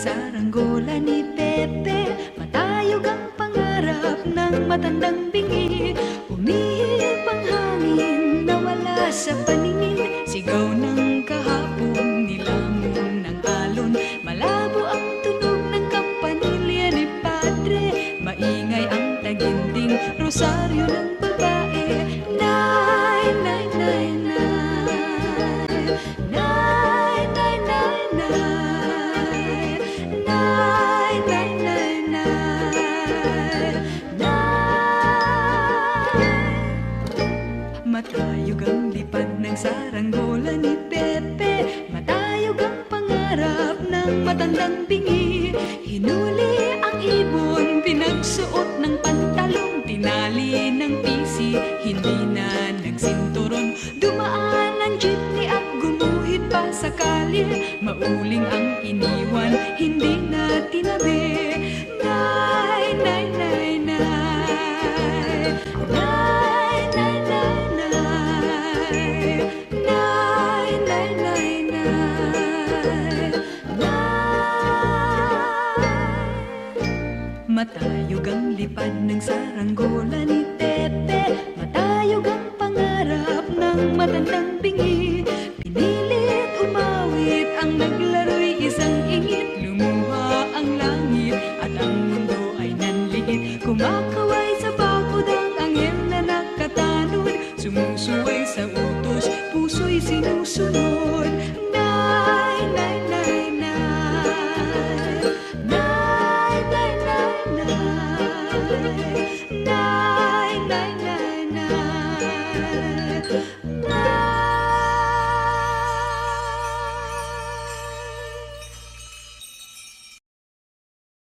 saranggola ni Pepe. Matayog ang pangarap ng matandang bingi. Umihip ang hangin nawala sa paningin. Sigaw rosaryo ng babae. Nay, nay, nay, nay. Nay, nay, nay, nay. Nay, nay, nay, nay. Nay Matayog ang lipad ng saranggola ni Pepe. Matayog ang pangarap ng matandang bingi. Hinuli ang ibon, pinagsuot ng pantalong Tinali ng pisi, hindi na nagsinturon. Dumaan ang jeepney at gumuhit pa sa kalye. Mauling ang iniwan, hindi na tinabi. Nay, Matayog ang lipad ng saranggola ni Tete. Matayog ang pangarap ng matandang bingi. Pinilit umawit ang naglaro'y isang ingit. Lumuha ang langit at ang mundo ay nanligit Kumakaway sa bakod ang anghel na nakatanood Sumusuway sa utos, puso'y sinusunod.